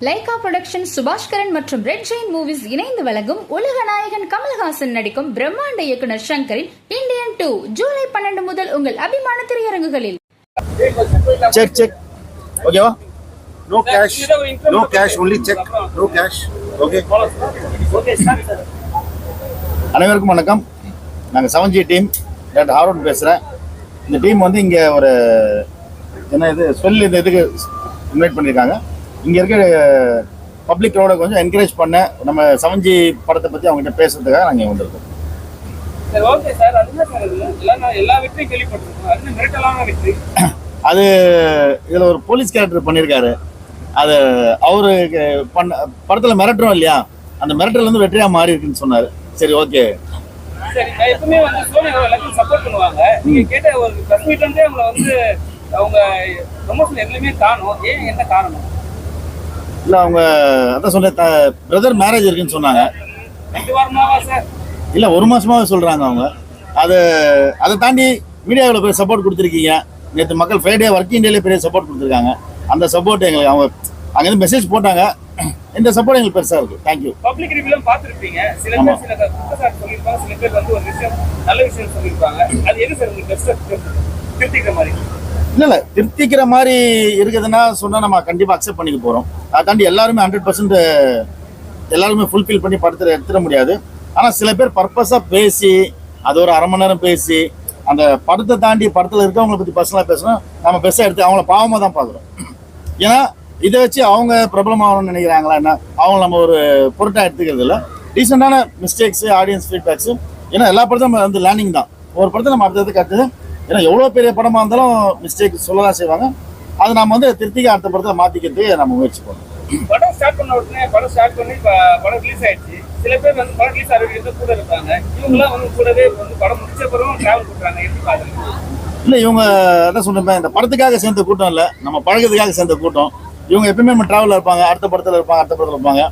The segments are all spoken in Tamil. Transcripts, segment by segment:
லைகா புரொடக்ஷன் சுபாஷ்கரன் மற்றும் ரெட் ஜெயின் மூவிஸ் இணைந்து வழங்கும் உலக நாயகன் கமல்ஹாசன் நடிக்கும் பிரம்மாண்ட இயக்குனர் ஷங்கரின் இந்தியன் டூ ஜூலை பன்னெண்டு முதல் உங்கள் அபிமான திரையரங்குகளில். செக் செக் ஓகேவா no cash no cash only cheque no cash okay அனைவருக்கும் வணக்கம். நாங்கள் seven G team doctor Haroon பேசுகிறேன் இந்த டீம் வந்து இங்கே ஒரு என்ன இது சொல்லி இந்த இதுக்கு இன்வைட் பண்ணியிருக்காங்க இங்கே இருக்க பப்ளிக்கோட கொஞ்சம் என்கரேஜ் பண்ண நம்ம செவன் ஜி படத்தை பற்றி அவங்ககிட்ட பேசுறதுக்காக நாங்கள் வந்திருக்கோம். சரி ஓகே சார் எல்லா வெற்றியும் கேள்விப்பட்டிருக்கோம். அது மிரட்டலான வெற்றி. அது இதில் ஒரு போலீஸ் கேரக்டர் பண்ணியிருக்காரு அது அவரு பண்ண படத்தில் மிரட்டுறோம் இல்லையா? அந்த மிரட்டல் வெற்றியாக மாறி இருக்குன்னு சொன்னார். சரி ஓகே சரி நான் எப்பவுமே வந்து சோனி எல்லாத்தையும் சப்போர்ட் பண்ணுவாங்க. நீங்க கேட்ட ஒரு பிரஸ் மீட் வந்து அவங்கள வந்து அவங்க ப்ரொமோஷன் எதுலையுமே காணும். ஏன் என்ன காரணம்? இல்லை அவங்க அதான் சொன்னேன் பிரதர் மேரேஜ் இருக்குன்னு சொன்னாங்க. இல்லை ஒரு மாசமாவே சொல்கிறாங்க அவங்க. அது அதை தாண்டி மீடியாவில் போய் சப்போர்ட் கொடுத்துருக்கீங்க. நேற்று மக்கள் ஃப்ரைடே ஒர்க்கிங் டேலே பெரிய சப்போர்ட் கொடுத்துருக்காங்க. அந்த சப்போர்ட் எங்களுக்கு அவங்க அங்கேருந்து மெசேஜ் போட்டாங்க. இந்த சப்போர்ட் எங்களுக்கு பெருசாக இருக்குது தேங்க்யூ பப்ளிக் ரிவ்யூலாம் பார்த்துருப்பீங்க. சில. பேர் சொல்லியிருப்பாங்க. சில பேர் வந்து ஒரு விஷயம் நல்ல விஷயம் சொல்லியிருப்பாங்க. அது எது சார் உங்களுக்கு பெஸ்ட்டாக திருத்திக்கிற மாதிரி? இல்லை இல்லை. மாதிரி இருக்குதுன்னா சொன்னால் நம்ம கண்டிப்பாக அக்செப்ட் பண்ணிக்க போகிறோம் அதாண்டி எல்லாருமே ஹண்ட்ரட் பர்சன்ட் எல்லாருமே ஃபுல்ஃபில் பண்ணி படுத்துற எடுத்துட முடியாது. ஆனால் சில பேர் பர்பஸாக பேசி அது ஒரு அரை மணி நேரம் பேசி அந்த படத்தை தாண்டி படத்தில் இருக்கவங்களை பற்றி பர்சனலாக பேசணும் நம்ம பெருசாக எடுத்து அவங்கள பாவமாக தான் பார்க்குறோம். ஏன்னா இதை வச்சு அவங்க பிரபலம் ஆகணும்னு நினைக்கிறாங்களா என்ன? அவங்க நம்ம ஒரு பொருட்டாக எடுத்துக்கிறது இல்லை. ரீசெண்டான மிஸ்டேக்ஸு ஆடியன்ஸ் ஃபீட்பேக்ஸு ஏன்னா எல்லா படத்தையும் நம்ம வந்து லேர்னிங் தான். ஒரு படத்தை நம்ம அடுத்தது கற்று ஏன்னா எவ்வளோ பெரிய படமாக இருந்தாலும் மிஸ்டேக் சொல்லலாம் செய்வாங்க. அதை நம்ம வந்து திருத்திக்க அடுத்த படத்தை மாற்றிக்கிறதுக்கு நம்ம முயற்சி பண்ணணும் படம் ஸ்டார்ட் பண்ண உடனே படம் ஸ்டார்ட் பண்ணி படம் ரிலீஸ் ஆயிடுச்சு. சில பேர் வந்து படம் ரிலீஸ் ஆகிறது கூட இருக்காங்க இவங்கெல்லாம் வந்து கூடவே வந்து படம் முடிச்ச பிறகு டிராவல் பண்றாங்க. எப்படி பாக்குறீங்க இல்லை இவங்க என்ன சொல்றேன் இந்த படத்துக்காக சேர்ந்த கூட்டம் இல்லை. நம்ம பழக்கத்துக்காக சேர்ந்த கூட்டம். இவங்க எப்பயுமே நம்ம ட்ராவலில் இருப்பாங்க. அடுத்த படத்தில் இருப்பாங்க அடுத்த படத்தில் இருப்பாங்க.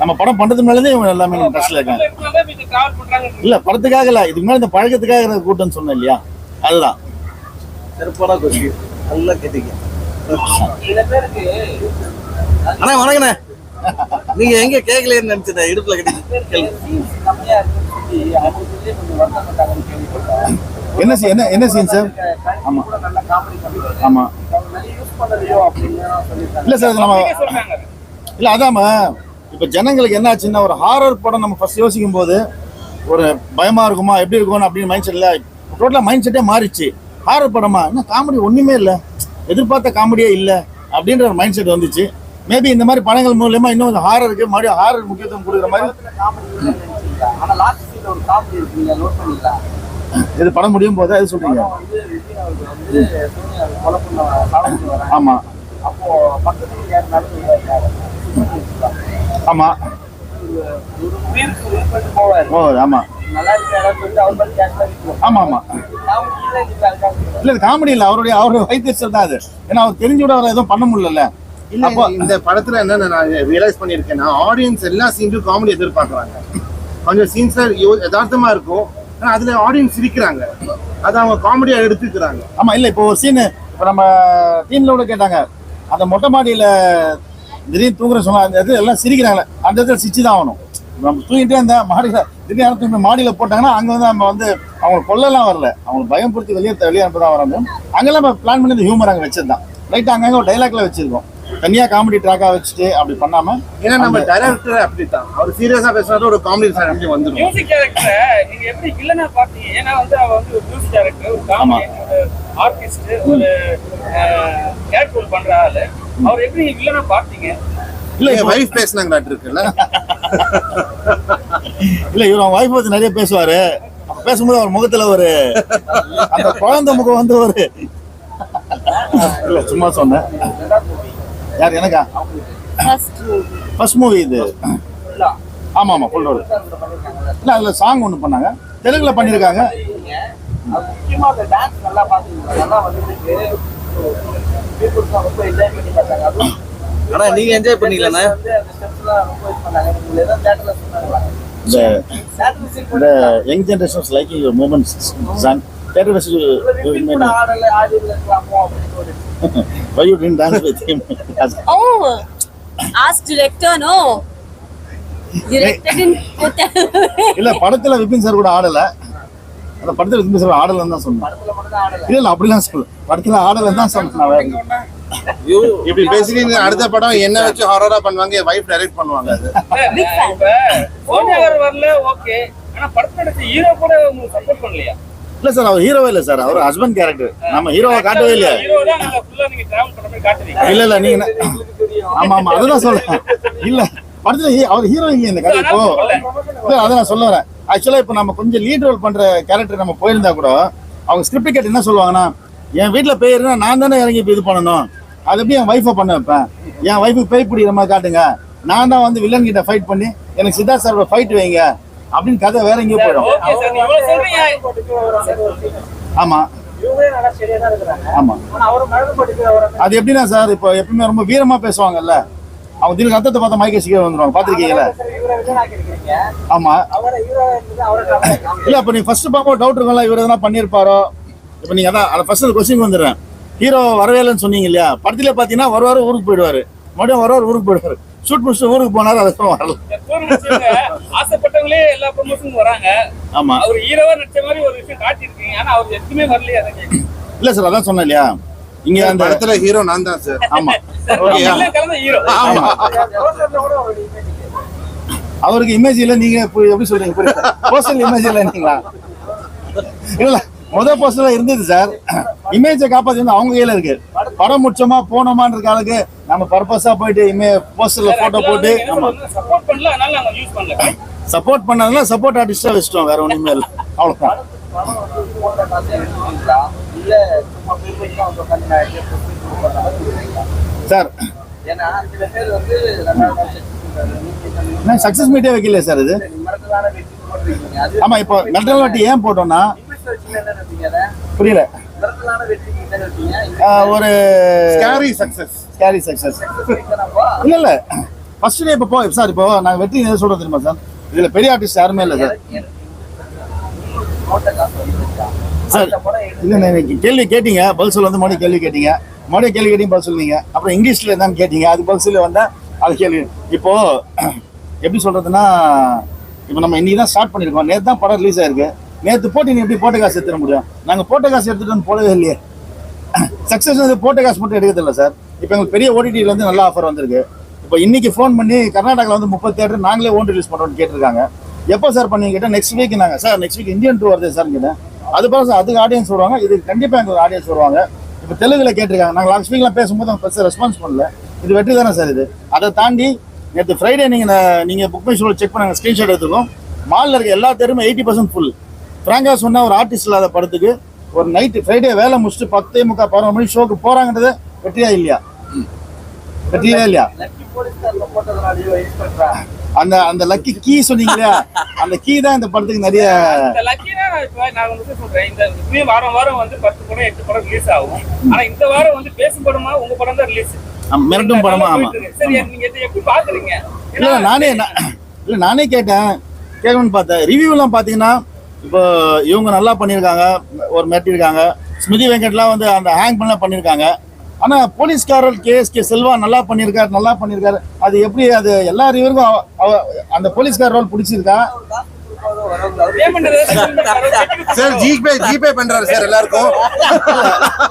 நம்ம படம் பண்ணுறது மேலேயே இவங்க எல்லாமே நம்ம ட்ரெஸ்ல இருக்காங்க. இல்ல படத்துக்காக இல்ல. இதுக்கு மேல இந்த பழக்கத்துக்காக இருக்கிற கூட்டம்னு சொன்னேன் இல்லையா? அதுதான். சிறப்பான கொஸ்டின் நல்லா கேட்டீங்க. அண்ணா வணக்கண்ணே. நீங்க எங்க கேட்கலன்னு நினைச்சேன் இடுப்புல. என்ன என்ன என்ன சீன் சார் ஆமா. ஆமா. இல்ல சார் இது நம்ம இல்ல அதாம இப்ப ஜனங்களுக்கு என்ன ஆச்சுன்னா ஒரு ஹாரர் படம் நம்ம ஃபர்ஸ்ட் யோசிக்கும் போது ஒரு பயமா இருக்குமா? எப்படி இருக்கும் அப்படின்னு மைண்ட் செட்ல டோட்டலா மைண்ட் செட்டே மாறிச்சு ஹாரர் படமா? என்ன காமெடி ஒண்ணுமே இல்ல. எதிர்பார்த்த காமெடியே இல்ல அப்படின்ற ஒரு மைண்ட் செட் வந்துச்சு. மேபி இந்த மாதிரி படங்கள் மூலியமா இன்னும் கொஞ்சம் ஹாரருக்கு மறுபடியும் ஹாரர் முக்கியத்துவம் கொடுக்குற மாதிரி. இது படம் முடியும் போது அது சொல்றீங்க. வராங்க. ஆமா. அப்போ பக்கத்துல யார் நடந்து ஆமா. ஒரு உயிருக்கு உயிர் பண்ணிட்டு போவாரு. ஓ ஆமா. ஆமா ஆமா. இல்லை இது காமெடி இல்ல. அவருடைய அவருடைய வைத்தியர் தான் அது. ஏன்னா அவர் தெரிஞ்சு விட அவர் எதுவும் பண்ண முடியல இல்ல இந்த படத்துல என்ன நான் ரியலைஸ் பண்ணிருக்கேன்னா ஆடியன்ஸ் எல்லா சீன்ஸும் காமெடி எதிர்பார்க்கறாங்க. கொஞ்சம் சீன்ஸ்ல யதார்த்தமா இருக்கும். ஆனா அதுல ஆடியன்ஸ் சிரிக்கிறாங்க. அதை அவங்க காமெடியா எடுத்துக்கிறாங்க. ஆமா இல்ல இப்போ ஒரு சீனு இப்போ நம்ம டீம்ல கூட கேட்டாங்க. அந்த மொட்டை மாடியில திடீர்னு தூங்குற சொன்னா அந்த இது எல்லாம் சிரிக்கிறாங்களே. அந்த இடத்துல சிரிச்சு தான் ஆகணும். நம்ம தூங்கிட்டே இருந்த மாடியில திடீர்னு யாரும் தூங்கி மாடியில போட்டாங்கன்னா அங்க வந்து நம்ம வந்து அவங்க கொல்லலாம் வரல. அவங்க பயம் பொறுத்து வெளியே வெளியே அனுப்பதான் வராங்க அங்கெல்லாம் நம்ம பிளான் பண்ணி இந்த ஹியூமர் அங்க வச்சிருந்தோம் லைட் அங்கங்க ஒரு டைலாக்ல வச்சிருக்கோம். தனியா காமெடி ட்ராக்கா வச்சுட்டு அப்படி பண்ணாம ஏன்னா நம்ம டைரக்டர் அப்படித்தான். அவர் சீரியஸா பேசுறது ஒரு காமெடி சார் வந்துடும் மியூசிக் டைரக்டரை நீங்க எப்படி வில்லனா பாத்தீங்க ஏன்னா வந்து அவர் வந்து ஒரு மியூசிக் டைரக்டர் ஒரு காமெடி ஒரு ஆர்டிஸ்ட் ஒரு கேரக்டர் பண்ற ஆளு. அவர் எப்படி வில்லனா பாத்தீங்க இல்ல என் வைஃப் பேசினாங்க இருக்குல்ல? இல்ல இவர் அவங்க வைஃப் பத்தி நிறைய பேசுவாரு. பேசும்போது அவர் முகத்துல ஒரு அந்த குழந்தை முகம் வந்து ஒரு இல்ல சும்மா சொன்னேன். யார் எனக்கா? ஃபர்ஸ்ட் மூவி இது. ஆமா ஆமா ஃபுல் ரோடு இல்ல அதுல சாங் ஒண்ணு பண்ணாங்க. தெலுங்குல பண்ணிருக்காங்க. முக்கியமா அந்த டான்ஸ் நல்லா ஆனா நீங்க என்ஜாய் பண்ணீங்களா இந்த இந்த young generations like your moments song theatre was repeat கூட ஆடல ஆடி இருக்கலாமோ அப்படின்னு ஒரு why you didn't dance with him Oh, Ask director, no. Didn't இல்ல படத்துல விபின் சார் கூட ஆடல. அந்த படத்துல விபின் சார் ஆடலன்னு தான் சொன்னேன். இல்ல இல்ல அப்படிலாம் சொல்ல படத்துல ஆடலன்னு தான் சொன்னேன். இப்படி பேசிட்டு அடுத்த படம் என்ன வச்சு ஹாரரா பண்ணுவாங்க என் வைஃப் டைரக்ட் பண்ணுவாங்க அது. வரல ஓகே ஆனா படத்துல நடிச்ச ஹீரோ கூட உங்களுக்கு சப்போர்ட் பண்ணலையா? இல்ல சார் அவர் ஹீரோவே இல்ல சார். அவர் ஹஸ்பண்ட் கேரக்டர் நம்ம ஹீரோவை காட்டவே இல்லையா? ஹீரோ தான் நீங்க ஃபுல்லா நீங்க டிராவல் பண்ற மாதிரி காட்டுறீங்க. இல்ல இல்ல நீங்க ஆமா ஆமா அதுதான் சொல்றேன். இல்ல படத்துல ஹீ- அவர் ஹீரோ இல்லையா இந்த கதை இப்போ. இல்ல அதை நான் சொல்ல வரேன். ஆக்சுவலா இப்போ நம்ம கொஞ்சம் லீட் ரோல் பண்ற கேரக்டர் நம்ம போயிருந்தா கூட அவங்க ஸ்கிரிப்ட் கேட்டு என்ன சொல்லுவாங்கன்னா என் வீட்டுல பேய் இருந்தா நான் தானே இறங்கி இப்ப இது பண்ணணும். அது எப்படி என் ஒய்ஃபை பண்ண வைப்பேன்? என் ஒய்ஃபுக்கு பேய் பிடிக்கிற மாதிரி காட்டுங்க. நான் தான் வந்து வில்லன் கிட்ட ஃபைட் பண்ணி எனக்கு சித்தார்த் சாரோட ஃபைட் வைங்க. அப்படின்னு கதை வேற எங்கேயோ போயிடும். சார் ஆமா. ஆமா. அது எப்படின்னா சார் இப்போ எப்பவுமே ரொம்ப வீரமா பேசுவாங்கல்ல. அவங்க திடீர்னு ரத்தத்தை பார்த்தா மயக்க சீக்கிரம் வந்துருவாங்க. பாத்திருக்கீங்களா ஆமா இல்ல அப்ப நீங்க ஃபர்ஸ்ட் பார்க்கும்போது டவுட் இருக்கும்ல இவர் எதனா பண்ணிருப்பாரோ இப்ப நீங்க அதான் ஃபர்ஸ்ட் கொஸ்டின் வந்துடுறேன். ஹீரோ வரவே இல்லைன்னு சொன்னீங்க இல்லையா? படத்துல பாத்தீங்கன்னா வருவாரு ஊருக்கு போயிடுவாரு. மறுபடியும் வருவார் ஊருக்கு போயிடுவாரு. ஷூட் முடிச்சுட்டு ஊருக்கு போனாரு அதுக்கப்புறம் வரல. ஆசைப்பட்டவங்களே எல்லா ப்ரொமோஷனுக்கும் வராங்க. ஆமா. அவர் ஹீரோவா நடிச்ச மாதிரி ஒரு விஷயம் காட்டியிருக்கீங்க. ஆனா அவர் எதுவுமே வரலையே இல்ல சார் அதான் சொன்னேன் இல்லையா? இங்க அந்த படத்துல ஹீரோ நான் தான் சார். ஆமா. ஹீரோ ஆமா. அவருக்கு இமேஜ் இல்ல நீங்க எப்படி சொல்றீங்க? போஸ்டல் இமேஜ் இல்ல நீங்களா? இல்ல முத போஸ்டர்ல இருந்தது சார் இமேஜை காப்பாத்தி வந்து அவங்க கையில இருக்கு. படம் முடிச்சோமா போனோமான்ற காலக்கு நம்ம பர்பஸா போயிட்டு இமே போஸ்டர்ல போட்டோ போட்டு சப்போர்ட் பண்ணதுல சப்போர்ட் ஆர்டிஸ்டா வச்சிட்டோம் வேற ஒண்ணுமே இல்ல. அவ்வளவுதான்? சார் சக்சஸ் மீட்டே வைக்கல சார் இது? ஆமா இப்போ மெட்ரல் வாட்டி ஏன் போட்டோம்னா இங்கிலீஷ்ல வச்சீங்க என்ன நினைப்பீங்க அதை? புரியல. ஒரு ஸ்கேரி சக்சஸ் ஸ்கேரி சக்சஸ்? இல்ல இல்ல. ஃபர்ஸ்ட் டே இப்போ போ சார் இப்போ நாங்க வெற்றி எது சொல்றது தெரியுமா சார் இதுல பெரிய ஆர்டிஸ்ட் யாருமே இல்ல சார்? சார் இல்ல கேள்வி கேட்டீங்க பதில் சொல்ல வந்து மறுபடியும் கேள்வி கேட்டீங்க. மறுபடியும் கேள்வி கேட்டீங்க பதில் சொன்னீங்க அப்புறம் இங்கிலீஷ்ல என்னன்னு கேட்டீங்க அது பதில் சொல்லி வந்தா அது கேள்வி. இப்போ எப்படி சொல்றதுன்னா இப்போ நம்ம இன்னைக்கு தான் ஸ்டார்ட் பண்ணிருக்கோம். நேத்து தான் படம் ரிலீஸ் ஆயிருக்கு. நேற்று போட்டு நீ எப்படி போட்ட காசு எடுத்துட முடியும்? நாங்கள் போட்ட காசு எடுத்துட்டு வந்து போடவே இல்லையே. சக்ஸஸ் வந்து போட்ட காசு மட்டும் எடுக்கிறது இல்லை சார் இப்போ எங்களுக்கு பெரிய ஓடிடியில் வந்து நல்ல ஆஃபர் வந்திருக்கு. இப்போ இன்னைக்கு ஃபோன் பண்ணி கர்நாடகாவில் வந்து முப்பது தேட்டர் நாங்களே ஓன் ரிலீஸ் பண்ணுறோம்னு கேட்டிருக்காங்க. எப்போ சார் பண்ணி கேட்டால் நெக்ஸ்ட் வீக் நாங்கள் sir next week Indian two வருது சார் கேட்டேன் அது பிறகு சார் அதுக்கு ஆடியன்ஸ் வருவாங்க. இது கண்டிப்பாக எங்களுக்கு ஆடியன்ஸ் வருவாங்க. இப்போ தெலுங்கில் கேட்டிருக்காங்க. நாங்கள் லாஸ்ட் வீக்லாம் பேசும்போது அவங்க பெருசாக ரெஸ்பான்ஸ் பண்ணல. இது வெற்றி தானே சார் இது. அதை தாண்டி நேற்று ஃப்ரைடே நீங்கள் நீங்கள் புக் மை ஷோவில் செக் பண்ணாங்க. ஸ்க்ரீன்ஷாட் எடுத்துக்கோம் மாலில் இருக்க எல்லா தேருமே எயிட்டி பர்சன்ட் ஃபுல் ஃப்ராங்கா சொன்ன ஒரு ஆர்டிஸ்ட் இல்லாத படத்துக்கு ஒரு நைட்டு ஃப்ரைடே வேலை முடிச்சுட்டு பத்தே முக்கால் பதினொரு மணி ஷோக்கு போறாங்கன்றது வெற்றியா இல்லையா? வெற்றியா இல்லையா? அந்த அந்த லக்கி கீ சொன்னீங்க இல்லையா? அந்த கீ தான் இந்த படத்துக்கு நிறைய நான் வந்து சொல்றேன். இந்த இப்பவே வாரம் வாரம் வந்து பத்து படம் எட்டு படம் ரிலீஸ் ஆகும். ஆனா இந்த வாரம் வந்து பேசும் படமா உங்க படம் தான் ரிலீஸ் ஆமா, மிரட்டும் படமா ஆமா. சரி நீங்க எப்படி பாக்குறீங்க? இல்ல நானே இல்ல நானே கேட்டேன். கேட்கணும்னு பார்த்தேன். ரிவ்யூலாம் பார்த்தீங்கன்னா இப்போ இவங்க நல்லா பண்ணியிருக்காங்க ஒரு மிரட்டியிருக்காங்க. ஸ்மிருதி வெங்கட்லாம் வந்து அந்த ஹேங் பண்ணலாம் பண்ணியிருக்காங்க. ஆனா போலீஸ்காரர் கே செல்வா நல்லா பண்ணியிருக்காரு நல்லா பண்ணியிருக்காரு. அது எப்படி அது எல்லா அவ- அந்த போலீஸ்கார் ரோல் பிடிச்சிருக்கா? சார் ஜிபே ஜிபே பண்றாரு சார் எல்லாருக்கும்.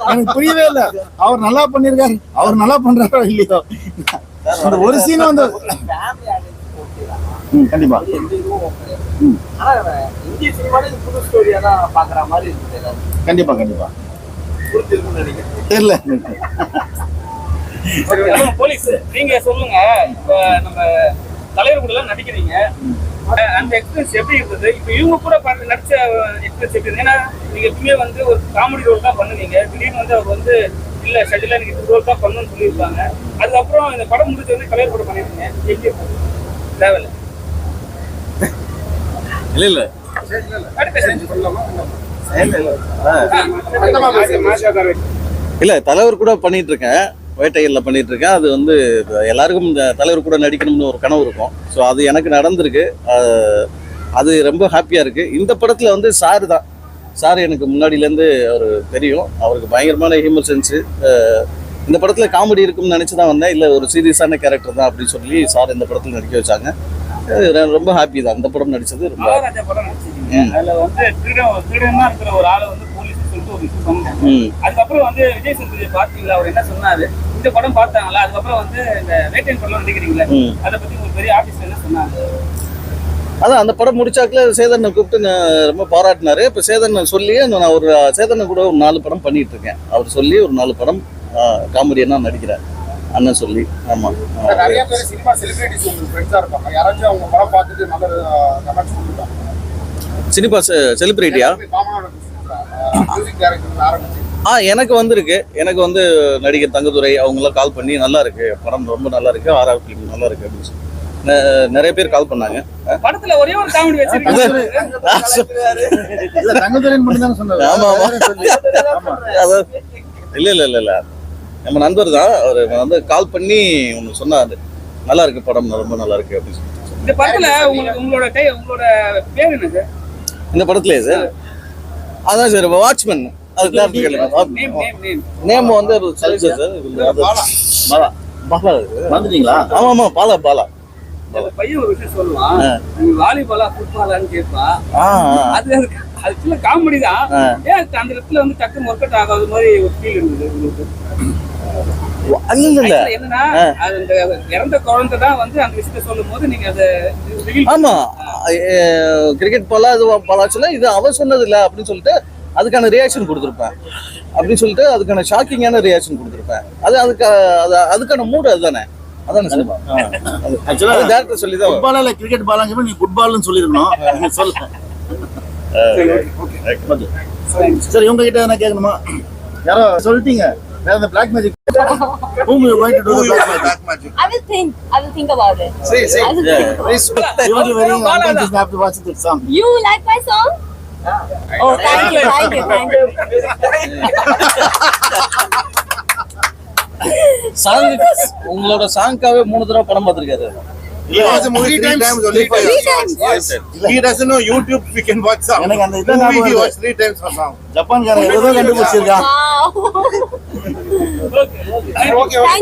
எனக்கு புரியவே இல்ல. அவர் நல்லா பண்ணிருக்காரு அவர் நல்லா பண்றாரோ இல்லையோ. அந்த ஒரு சீன் வந்து கண்டிப்பா. ஆனா இந்திய சினிமால புது ஸ்டோரியா தான் பாக்குற மாதிரி இருக்குது. கண்டிப்பா கண்டிப்பா. புரிஞ்சிருக்கும்னு நினைக்கிறேன். தெரியல. போலீஸ் நீங்க சொல்லுங்க. இப்ப நம்ம தலைவர் கூட எல்லாம் நடிக்கிறீங்க அந்த எக்ஸ்பீரியன்ஸ் எப்படி இருந்தது? இப்ப இவங்க கூட நடிச்ச எக்ஸ்பீரியன்ஸ் எப்படி இருந்தது? ஏன்னா நீங்க எப்பவுமே வந்து ஒரு காமெடி ரோல் தான் பண்ணுவீங்க. திடீர்னு வந்து அவர் வந்து இல்ல ஷட்டில இந்த ரோல் தான் பண்ணணும்னு சொல்லியிருப்பாங்க. அதுக்கப்புறம் இந்த படம் வந்து தலைவர் கூட பண்ணிருக்கீங்க. எப்படி இல்ல இல்ல. இல்ல தலைவர் கூட பண்ணிட்டு இருக்கேன் வேட்டையில் பண்ணிட்டு இருக்கேன் அது வந்து எல்லாருக்கும் இந்த தலைவர் கூட நடிக்கணும்னு ஒரு கனவு இருக்கும். ஸோ அது எனக்கு நடந்திருக்கு. அது ரொம்ப ஹாப்பியா இருக்கு. இந்த படத்துல வந்து சார் தான். சார் எனக்கு முன்னாடியிலேருந்து அவர் தெரியும். அவருக்கு பயங்கரமான ஹியூமர் சென்ஸு இந்த படத்தில் காமெடி இருக்கும்னு நினச்சி தான் வந்தேன். இல்லை ஒரு சீரியஸான கேரக்டர் தான் அப்படின்னு சொல்லி சார் இந்த படத்தில் நடிக்க வச்சாங்க. ரொ- ரொம்ப ஹாப்பி தான். இந்த படம் நடிச்சது ரொம்ப அதுல வந்து திருடன் திருடனா இருக்கிற ஒரு ஆளை வந்து போலீஸ் சொல்லிட்டு ஒரு விஷயம் சொன்னாங்க. அதுக்கப்புறம் வந்து விஜய் சேதுபதி பாத்தீங்களா அவர் என்ன சொன்னாரு? இந்த படம் பார்த்தாங்களா? அதுக்கப்புறம் வந்து இந்த வேட்டையன் படம் நடிக்கிறீங்களா? அதை பத்தி ஒரு பெரிய ஆபீஸ்ல என்ன சொன்னாங்க? அதான் அந்த படம் முடிச்சாக்கல சேதனை கூப்பிட்டு நான் ரொம்ப பாராட்டினாரு. இப்போ சேதனை சொல்லி நான் ஒரு சேதனை கூட ஒரு நாலு படம் பண்ணிட்டு இருக்கேன். அவர் சொல்லி ஒரு நாலு படம் காமெடியனா நடிக்கிறேன் அண்ணன் சொல்லி ஆமா. ஆ. நிறைய பேர் சினிமா செலிபிரிட்டிஸ் உங்களுக்கு ஃப்ரெண்ட்ஸா இருப்பாங்க. யாராச்சும் அவங்க படம் பார்த்துட்டு நல்ல கமெண்ட்ஸ் கொடுத்துருக்காங்க. சினிமா செலிபிரிட்டியா ஆ எனக்கு வந்திருக்கு. எனக்கு வந்து நடிகர் தங்கதுரை அவங்களாம் கால் பண்ணி நல்லா இருக்கு. படம் ரொம்ப நல்லா இருக்கு. ஆர்ஆர் ஃபிலிம் நல்லா இருக்கு அப்படின்னு சொல்லி. நிறைய பேர் கால் பண்ணாங்க. படத்துல ஒரே ஒரு காமெடி வச்சிருக்கீங்க. ஆமா, ஆமா. இல்ல இல்ல இல்ல இல்ல. நம்ம நண்பர் தான். அவர் வந்து கால் பண்ணி ஒன்று சொன்னாரு. நல்லா இருக்கு படம் ரொம்ப நல்லா இருக்கு அப்படின்னு சொல்லி இந்த படத்துல உங்களுக்கு உங்களோட கை உங்களோட பேர் என்ன சார் இந்த படத்துலயே சார். அதான் சார் வாட்ச்மேன் அது clarity நேம் கேளுங்க. நேம் நேம் நேம் வந்து சார் அது- பாலா. பாலா. வந்துட்டீங்களா? ஆமா ஆமா. பாலா பாலா. பையன் ஒரு விஷயம் சொல்லுவான். நீ வாலிபாலா ஃபுட்பாலான்னு ஆ. அது அதுக்குள்ள காமெடி தான். அந்த இடத்துல வந்து டக்குன்னு ஒர்க் அவுட் ஆகாத மாதிரி ஒரு ஃபீல் இருந்தது ஆமா. கிரிக்கெட் பாலா இது பாலா சொல்ல இது அவ சொன்னது இல்ல அப்படின்னு சொல்லிட்டு அதுக்கான ரியாக்ஷன் கொடுத்துருப்பேன். அப்படின்னு சொல்லிட்டு அதுக்கான ஷாக்கிங்கான ரியாக்ஷன் கொடுத்துருப்பேன். அது அதுக்கு அது அதுக்கான மூடு அதுதானே. அதானே அது டேரக்டர் சொல்லி தான் ஃபுட்பாலா இல்ல கிரிக்கெட் பாலாங்க நீ ஃபுட்பால்னு சொல்லிருக்கணும். நீ சொல்ல. சரி இவங்க கிட்ட என்ன கேட்கணுமா? யாரோ சொல்லிட்டீங்க. வேற இந்த black magic whom you going to do the black magic I will think. I will think about it. சரி சரி I will think. you will be very unconscious after watching that song You like my song? Oh, thank you, thank you, thank you. Song உங்களோட சாங்காவே மூணு தடவை படம் பார்த்திருக்காரு Because movie times, three times. Three times. Yes. He doesn't know YouTube, we can watch song. எனக்கு அந்த இதுல Movie he ஞாபகம் watched three times for song. ஜப்பான்காரன் ஏதோ கண்டுபிடிச்சிருக்கான் Okay, okay.